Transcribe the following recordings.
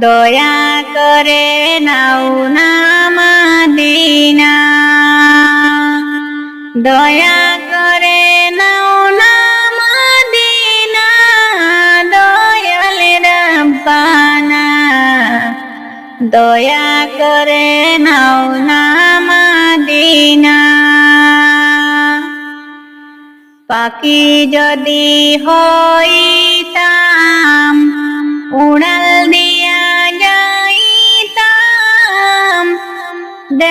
দয়া করে নাও না মাদিনা দয়া করে নাও না মাদিনা দয়াল রব্বানা। দয়া করে নাও না মাদিনা পাখি যদি হইতাম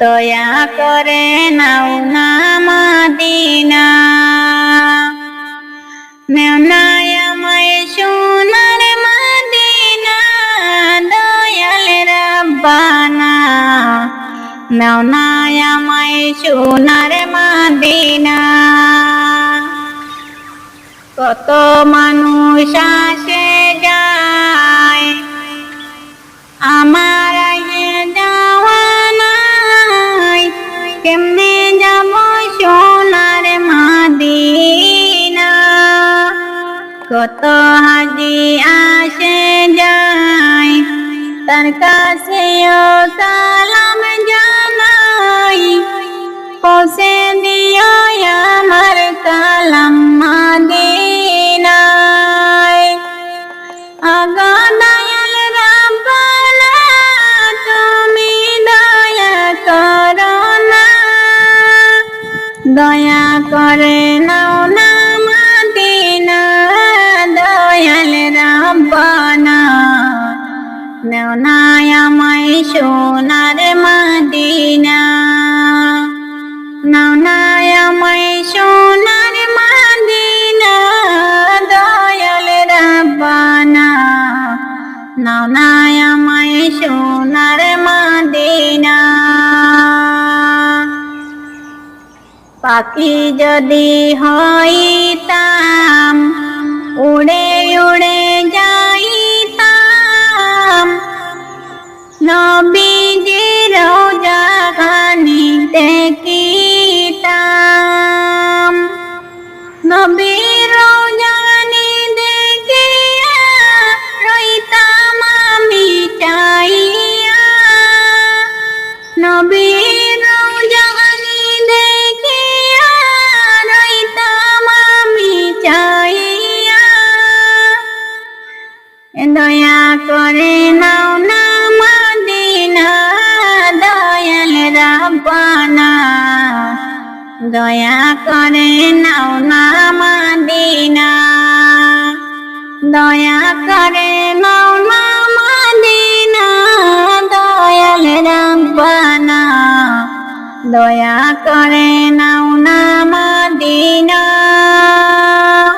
দয়া করে নাও না মাদিনা। আমায় সোনার মাদিনা, দয়াল রাব্বানা। নেওনায় আমায় সোনার মাদিনা। কত মানুষ কত হাজি আসে যায়, তার কাছেও সালাম জানাই। পৌঁছে দিও আমার কালাম মাদিনায়। আগা দয়াল রাব্বানা, তুমি দয়া করো না। দয়া করে সোনার মাদিনা। নাও না আমায় সোনার মাদিনা, দয়াল রাব্বানা। নাও না আমায় সোনার মাদিনা। পাখি যদি হইতাম, উড়ে উড়ে দয়া করে নাও না মাদিনা দয়াল দয়া করে নাও না দয়া করে দয়া করে নাও না মাদিনা